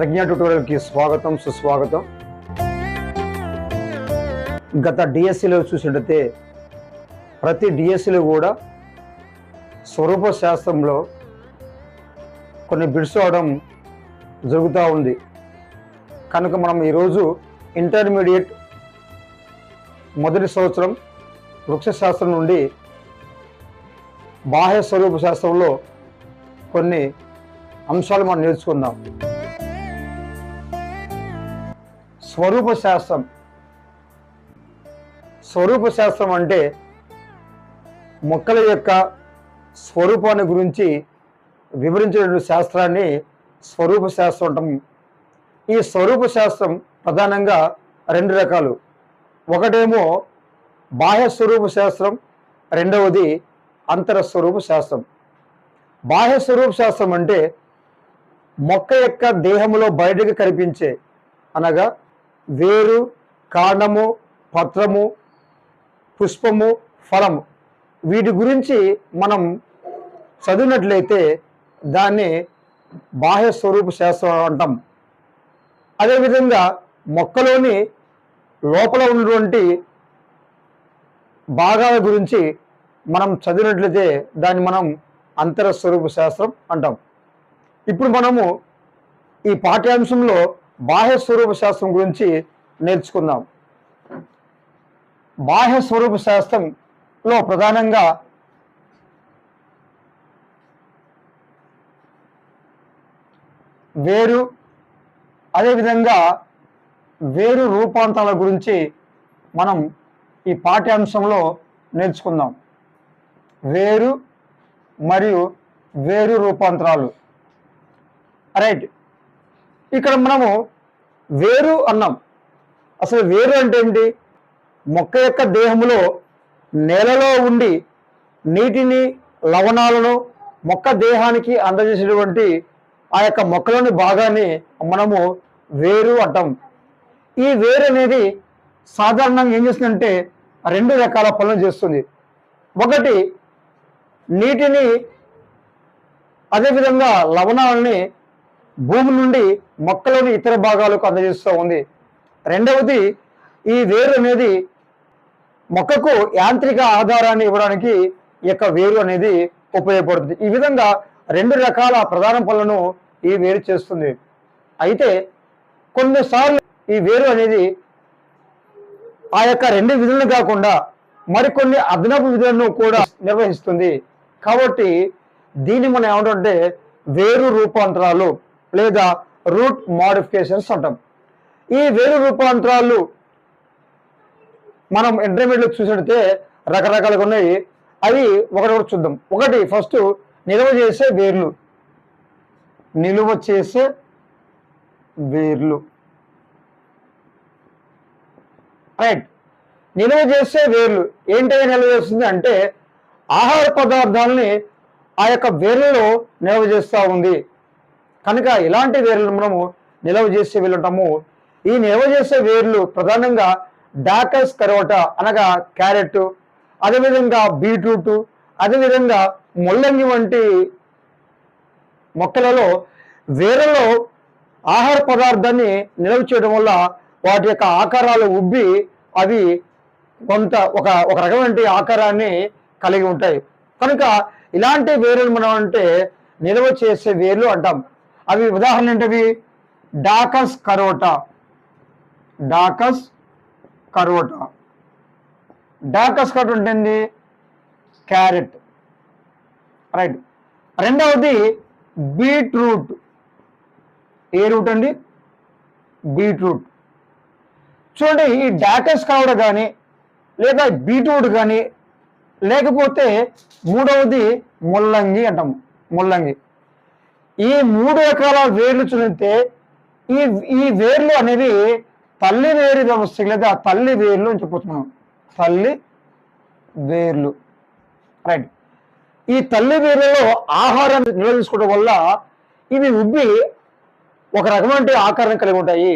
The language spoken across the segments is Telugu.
ప్రజ్ఞా ట్యూటోరియల్కి స్వాగతం సుస్వాగతం. గత డిఎస్సిలో చూసినట్టయితే ప్రతి డిఎస్సిలో కూడా స్వరూప శాస్త్రంలో కొన్ని బిడ్స్ అవడం జరుగుతూ ఉంది. కనుక మనం ఈరోజు ఇంటర్మీడియట్ మొదటి సంవత్సరం వృక్షశాస్త్రం నుండి బాహ్య స్వరూప శాస్త్రంలో కొన్ని అంశాలు మనం నేర్చుకుందాం. స్వరూప శాస్త్రం స్వరూప శాస్త్రం అంటే మొక్కల యొక్క స్వరూపాన్ని గురించి వివరించేటువంటి శాస్త్రాన్ని స్వరూప శాస్త్రం అంటాం. ఈ స్వరూప శాస్త్రం ప్రధానంగా రెండు రకాలు. ఒకటేమో బాహ్య స్వరూప శాస్త్రం రెండవది అంతర స్వరూప శాస్త్రం బాహ్య స్వరూప శాస్త్రం అంటే మొక్క యొక్క దేహంలో బయటకు కనిపించే అనగా వేరు కాండము పత్రము పుష్పము ఫలము. వీటి గురించి మనం చదివినట్లయితే దాన్ని బాహ్య స్వరూప శాస్త్రం అంటాం. అదేవిధంగా మొక్కలోని లోపల ఉన్నటువంటి భాగాల గురించి మనం చదివినట్లయితే దాన్ని మనం అంతర స్వరూప శాస్త్రం అంటాం. ఇప్పుడు మనము ఈ పాఠ్యాంశంలో బాహ్య స్వరూప శాస్త్రం గురించి నేర్చుకుందాం. బాహ్య స్వరూప శాస్త్రంలో ప్రధానంగా వేరు అదేవిధంగా వేరు రూపాంతరాల గురించి మనం ఈ పాఠ్యాంశంలో నేర్చుకుందాం. వేరు మరియు వేరు రూపాంతరాలు. రైట్. ఇక్కడ మనము వేరు అన్నాం. అసలు వేరు అంటే ఏంటి? మొక్క యొక్క దేహంలో నేలలో ఉండి నీటిని లవణాలను మొక్క దేహానికి అందజేసేటువంటి ఆ యొక్క మొక్కలోని భాగాన్ని మనము వేరు అంటాం. ఈ వేరు అనేది సాధారణంగా ఏం చేస్తుందంటే రెండు రకాల పనులు చేస్తుంది. ఒకటి నీటిని అదేవిధంగా లవణాలని భూమి నుండి మొక్కలోని ఇతర భాగాలకు అందజేస్తూ ఉంది. రెండవది ఈ వేరు అనేది మొక్కకు యాంత్రిక ఆధారాన్ని ఇవ్వడానికి ఈ యొక్క వేరు అనేది ఉపయోగపడుతుంది. ఈ విధంగా రెండు రకాల ప్రధాన పనులను ఈ వేరు చేస్తుంది. అయితే కొన్నిసార్లు ఈ వేరు అనేది ఆ యొక్క రెండు విధులను కాకుండా మరికొన్ని అదనపు విధులను కూడా నిర్వహిస్తుంది. కాబట్టి దీన్ని మనం ఏమంటే వేరు రూపాంతరాలు. లేదా రూట్ మోడిఫికేషన్స్ అంటాం. ఈ వేరు రూపాంతరాలు మనం ఇంటర్మీడియట్ చూసినట్టే రకరకాలుగా ఉన్నాయి. అవి ఒకటి ఒకటి చూద్దాం. ఒకటి ఫస్ట్ నిల్వ చేసే వేర్లు. నిలువ చేసే వేర్లు. రైట్ నిలువ చేసే వేర్లు. ఏంటైనా నిల్వ చేస్తుంది అంటే ఆహార పదార్థాలని ఆ యొక్క వేర్లలో నిల్వ చేస్తూ ఉంది. కనుక ఇలాంటి వేర్లను మనము నిల్వ చేసే వేర్లు ఈ నిల్వ చేసే వేర్లు ప్రధానంగా డాకస్ కరోటా అనగా క్యారెట్ అదేవిధంగా బీట్రూట్ అదేవిధంగా ముల్లంగి వంటి మొక్కలలో వేర్లలో ఆహార పదార్థాన్ని నిల్వ చేయడం వల్ల వాటి యొక్క ఆకారాలు ఉబ్బి అవి కొంత ఒక ఒక రకమైన ఆకారాన్ని కలిగి ఉంటాయి. కనుక ఇలాంటి వేర్లు మనం అంటే నిల్వ చేసే వేర్లు అంటాం. అవి ఉదాహరణ ఏంటివి? డాకస్ కరోటా. డాకస్ కరోటా. డాకస్ కరోటా ఉంటుంది క్యారెట్. రైట్. రెండవది బీట్రూట్. ఏ రూట్ అండి? బీట్రూట్. చూడండి ఈ డాకస్ కావడ కానీ లేదా బీట్రూట్ కానీ లేకపోతే మూడవది ముల్లంగి అంటాం. ముల్లంగి. ఈ మూడు రకాల వేర్లు చూస్తే ఈ ఈ వేర్లు అనేవి తల్లి వేరు వ్యవస్థ లేదా తల్లి వేర్లు అని చెప్పుతున్నాం తల్లి వేర్లు. రైట్ ఈ తల్లి వేర్లలో ఆహారం నిల్వ తీసుకోవడం వల్ల ఇవి ఉబ్బి ఒక రకమైన ఆకారం కలిగి ఉంటాయి.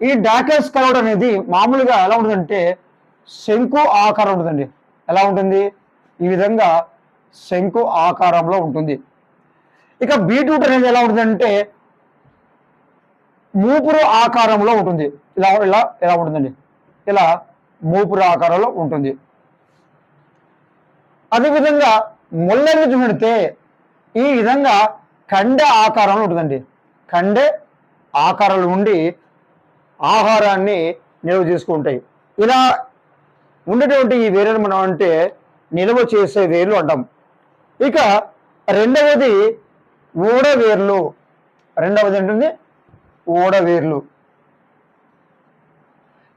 ఈ డాకెస్ కలవడం అనేది మామూలుగా ఎలా ఉంటుందంటే శంకు ఆకారం ఉంటుందండి. ఎలా ఉంటుంది? ఈ విధంగా శంకు ఆకారంలో ఉంటుంది. ఇక బీట్రూట్ అనేది ఎలా ఉంటుందంటే మూపురు ఆకారంలో ఉంటుంది. ఇలా ఇలా ఎలా ఉంటుందండి? ఇలా మూపురు ఆకారంలో ఉంటుంది. అదేవిధంగా ముళ్ళని చూపెడితే ఈ విధంగా కండె ఆకారంలో ఉంటుందండి. కండె ఆకారంలో ఉండి ఆహారాన్ని నిల్వ చేసుకుంటాయి. ఇలా ఉండేటువంటి ఈ వేరుని మనం అంటే నిల్వ చేసే వేర్లు అంటాం. ఇక రెండవది ఊడవేర్లు. రెండవది ఏంటండి? ఊడవేర్లు.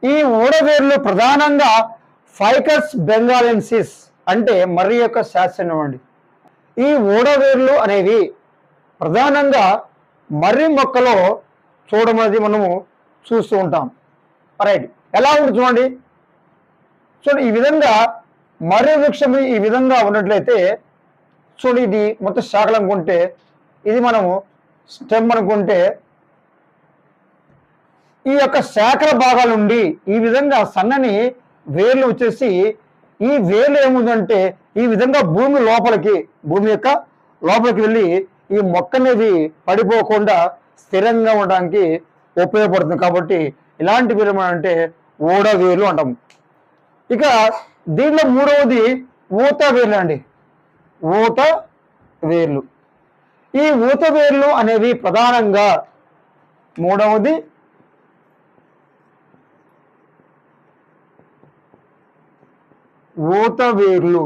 ఈ ఊడవేర్లు ప్రధానంగా ఫైకస్ బెంగాలెన్సిస్ అంటే మర్రి యొక్క శాస్త్రం అండి. ఈ ఊడవేర్లు అనేవి ప్రధానంగా మర్రి మొక్కలో చూడమనేది మనము చూస్తూ ఉంటాం. రైట్. ఎలా ఉంటుంది చూడండి. చూడండి ఈ విధంగా మర్రి వృక్షం ఈ విధంగా ఉన్నట్లయితే చూడండి ఇది మొత్తం శాఖలంగా ఉంటే ఇది మనము స్టెమ్ అనుకుంటే ఈ యొక్క శాఖల భాగాల నుండి ఈ విధంగా సన్నని వేర్లు వచ్చేసి ఈ వేర్లు ఏముందంటే ఈ విధంగా భూమి లోపలికి భూమి యొక్క లోపలికి వెళ్ళి ఈ మొక్క అనేది పడిపోకుండా స్థిరంగా ఉండడానికి ఉపయోగపడుతుంది. కాబట్టి ఇలాంటి వేరు మనం అంటే ఓడ వేర్లు అంటాం. ఇక దీంట్లో మూడవది ఊత వేర్లు అండి. ఊత వేర్లు. ఈ ఊత వేర్లు అనేవి ప్రధానంగా మూడవది ఊత వేర్లు.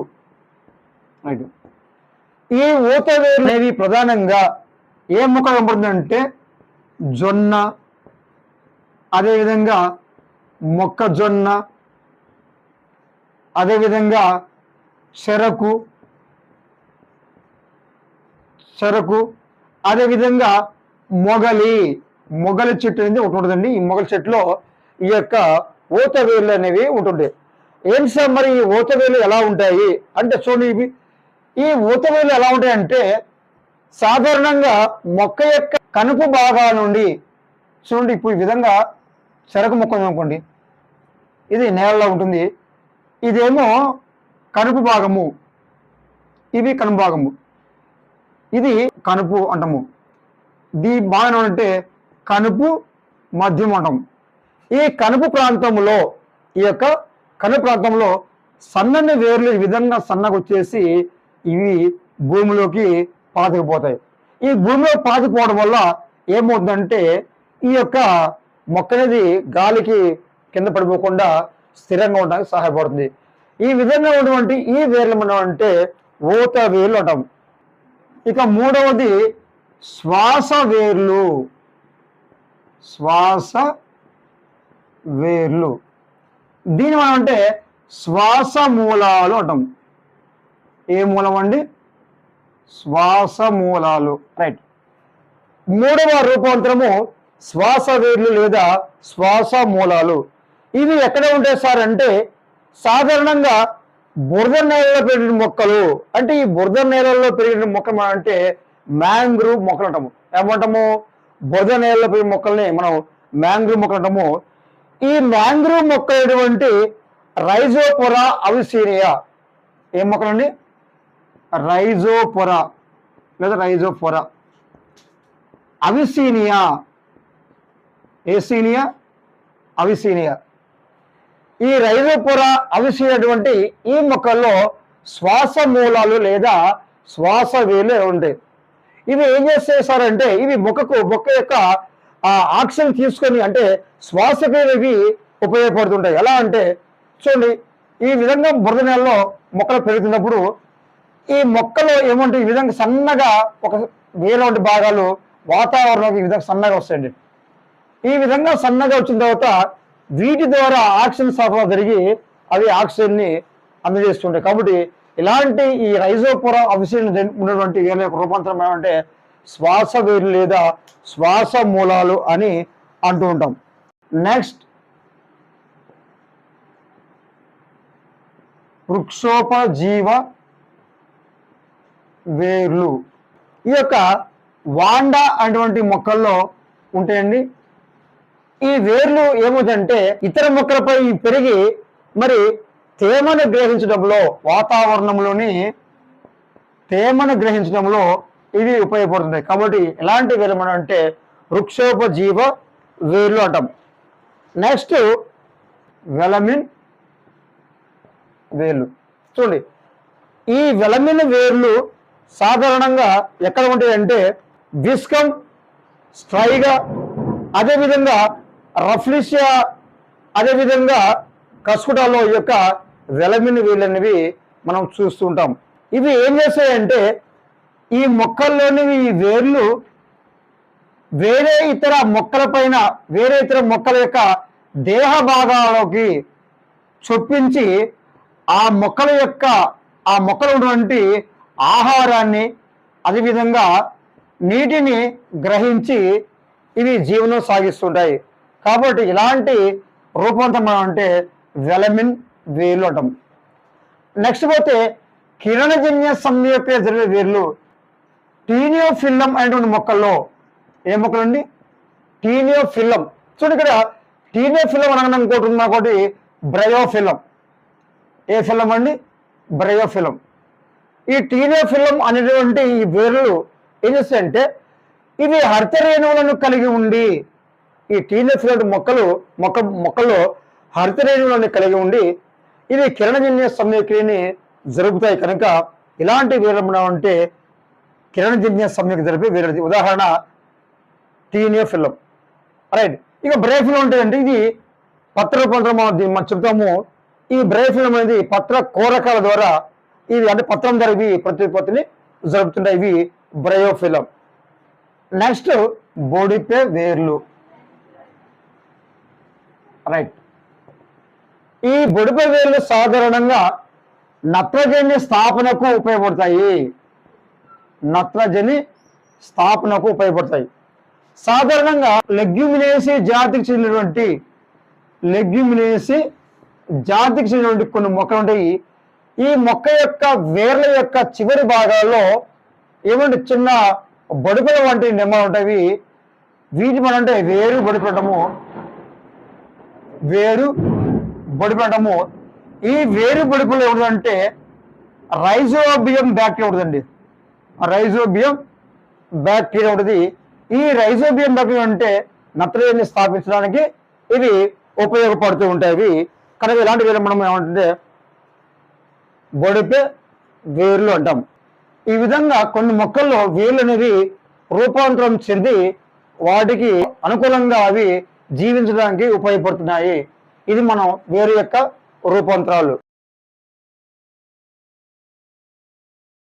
ఈ ఊత వేర్లు అనేవి ప్రధానంగా ఏ మొక్క కనబడుతుందంటే జొన్న అదేవిధంగా మొక్కజొన్న అదేవిధంగా చెరకు చెరకు. అదేవిధంగా మొగలి. మొగలి చెట్టు అనేది ఒకటి ఉంటుందండి. ఈ మొగలి చెట్టులో ఈ యొక్క ఊత వేర్లు అనేవి ఉంటుండే. ఏం సార్ మరి ఈ ఊత వేర్లు ఎలా ఉంటాయి? అంటే చూడండి ఇవి ఈ ఊత వేర్లు ఎలా ఉంటాయి అంటే సాధారణంగా మొక్క యొక్క కనుపు భాగాల నుండి చూడండి ఇప్పుడు ఈ విధంగా చెరకు మొక్క అనుకోండి. ఇది నేలలో ఉంటుంది. ఇదేమో కనుపు భాగము. ఇవి కనుపు భాగము. ఇది కనుపు అంటాము. దీ భాగం అంటే కనుపు మధ్యం అంటాము. ఈ కనుపు ప్రాంతంలో ఈ యొక్క కనుపు ప్రాంతంలో సన్నని వేర్లు ఈ విధంగా సన్నగా వచ్చేసి ఇవి భూమిలోకి పాతుకుపోతాయి. ఈ భూమిలో పాతుకుపోవడం వల్ల ఏమవుతుందంటే ఈ యొక్క మొక్క అనేది గాలికి కింద పడిపోకుండా స్థిరంగా ఉండడానికి సహాయపడుతుంది. ఈ విధంగా ఉన్నటువంటి ఈ వేర్లు మనం అంటే ఊత వేర్లు అంటాము. ఇక మూడవది శ్వాస వేర్లు. శ్వాస వేర్లు. దీని మనం అంటే శ్వాస మూలాలు అంటాం. ఏ మూలం అండి? శ్వాస మూలాలు. రైట్. మూడవ రూపాంతరము శ్వాస వేర్లు లేదా శ్వాస మూలాలు. ఇవి ఎక్కడ ఉంటాయి సార్ అంటే సాధారణంగా బురద నేలలో పెరిగిన మొక్కలు. అంటే ఈ బురద నేలల్లో పెరిగిన మొక్క అంటే మ్యాంగ్రూవ్ మొక్కలు అంటాము ఏమంటాము? బురద నేలలో పెరిగిన మొక్కల్ని మనం మ్యాంగ్రూవ్ మొక్కలు అంటాము ఈ మ్యాంగ్రూవ్ మొక్క ఎటువంటి రైజోపొరా అవిసీనియా. ఏం మొక్కలండి? రైజోపొరా లేదా రైజోపొరా. అవిసీనియా. ఏసీనియా అవిసీనియా. ఈ రైజోపొర అవిసినటువంటి ఈ మొక్కల్లో శ్వాస మూలాలు లేదా శ్వాస వేలు ఉంటాయి ఇవి ఏం చేస్తాయి ఇవి మొక్కకు మొక్క యొక్క ఆక్సిజన్ తీసుకొని అంటే శ్వాసకు ఇవి ఉపయోగపడుతుంటాయి. ఎలా అంటే చూడండి ఈ విధంగా బురద నేలలో మొక్కలు పెరుగుతున్నప్పుడు ఈ మొక్కలు ఏమంటే ఈ విధంగా సన్నగా ఒక వేరే భాగాలు వాతావరణంకి ఈ విధంగా సన్నగా వస్తాయండి. ఈ విధంగా సన్నగా వచ్చిన తర్వాత వీటి ద్వారా ఆక్సిజన్ సరఫరా జరిగి అవి ఆక్సిజన్ని అందజేస్తుంటాయి. కాబట్టి ఇలాంటి ఈ రైజోపుర అఫిసిన్ ఉన్నటువంటి వేల యొక్క రూపాంతరం ఏమంటే శ్వాస వేరు లేదా శ్వాస మూలాలు అని అంటూ ఉంటాం. నెక్స్ట్ వృక్షోపజీవ వేర్లు. ఈ యొక్క వాండా అటువంటి మొక్కల్లో ఉంటాయండి. ఈ వేర్లు ఏమిటంటే ఇతర మొక్కలపై పెరిగి మరి తేమను గ్రహించడంలో వాతావరణంలోని తేమను గ్రహించడంలో ఇవి ఉపయోగపడుతున్నాయి. కాబట్టి ఎలాంటి వేరు మనం అంటే వృక్షోపజీవ వేర్లు అంటాం. నెక్స్ట్ వెలమిన్ వేర్లు. చూడండి ఈ వెలమిన్ వేర్లు సాధారణంగా ఎక్కడ ఉంటాయంటే విస్కం స్ట్రైగా అదేవిధంగా రఫ్లిషియా అదేవిధంగా కస్కుటాలో యొక్క వెలమిన్ వీళ్ళనివి మనం చూస్తూ ఉంటాం. ఇవి ఏం చేస్తాయంటే ఈ మొక్కల్లోని ఈ వేర్లు వేరే ఇతర మొక్కల పైన వేరే ఇతర మొక్కల యొక్క దేహ భాగాలలోకి చొప్పించి ఆ మొక్కల యొక్క ఆ మొక్కలు ఉన్నటువంటి ఆహారాన్ని అదేవిధంగా నీటిని గ్రహించి ఇవి జీవనం సాగిస్తుంటాయి. కాబట్టి ఇలాంటి రూపంతో మనం అంటే వెలమిన్ వేర్లు అంటాం. నెక్స్ట్ పోతే కిరణజన్య సంయోగ జరిగే వేర్లు. టీనియోఫిల్లం అనేటువంటి మొక్కల్లో ఏ మొక్కలండి? టీనియోఫిల్లం చూడండి ఇక్కడ టీనియోఫిల్లం అనగా ఇంకోటి ఉంది ఒకటి బ్రయోఫిల్లం ఏ ఫిల్లం అండి? బ్రయోఫిల్లం ఈ టీనియోఫిల్లం అనేటువంటి ఈ వేర్లు ఏం చేస్తాయంటే ఇవి హరిత రేణువులను కలిగి ఉండి ఈ టీనియోఫిల్లం మొక్కలు మొక్క మొక్కల్లో హరితరేణులను కలిగి ఉండి ఇవి కిరణజన్య సమయక్రియని జరుపుతాయి కనుక ఇలాంటి వేర్లు అంటే కిరణజన్య సమ్యక్ జరిపే వేరేది. ఉదాహరణ టీనియో ఫిల్లం. రైట్ ఇక బ్రేఫిలం అంటే ఇది పత్ర రూపాంతరం మనం మనం చెప్తాము. ఈ బ్రేఫిలం అనేది పత్ర కోరకాల ద్వారా ఇవి అంటే పత్రం ద్వారా ఇవి ప్రత్యుత్పత్తిని జరుపుతుంటాయి. ఇవి బ్రయోఫిలం నెక్స్ట్ బోడిపే వేర్లు. రైట్ ఈ బొడిపే వేర్లు సాధారణంగా నత్రజని స్థాపనకు ఉపయోగపడతాయి. నత్రజని స్థాపనకు ఉపయోగపడతాయి. సాధారణంగా లెగ్యూమినేసి జాతికి చెందినటువంటి లెగ్యూమినేసి జాతికి చెందినటువంటి కొన్ని మొక్కలు ఉంటాయి. ఈ మొక్క యొక్క వేర్ల యొక్క చివరి భాగాల్లో ఏమంటే చిన్న బొడిపల వంటి నెమ్మలు ఉంటాయి. వీటి మనం అంటే వేరు బొడిపడము వేరు బొడిపడము. ఈ వేరు బొడిపలు ఏమిటంటే రైజోబియం బ్యాక్టీరియా ఉంటుందండి రైజోబియం బ్యాక్టీరియా ఉంటుంది ఈ రైజోబియం బ్యాక్టీరియా అంటే నత్రజని స్థాపించడానికి ఇవి ఉపయోగపడుతూ ఉంటాయి కనుక ఇలాంటి వేరు మనం ఏమంటే బొడిపే వేర్లు అంటాం. ఈ విధంగా కొన్ని మొక్కల్లో వేర్లు అనేవి రూపాంతరం చెంది వాటికి అనుకూలంగా అవి జీవించడానికి ఉపయోగపడుతున్నాయి. ఇది మనం వేరు యొక్క రూపాంతరాలు.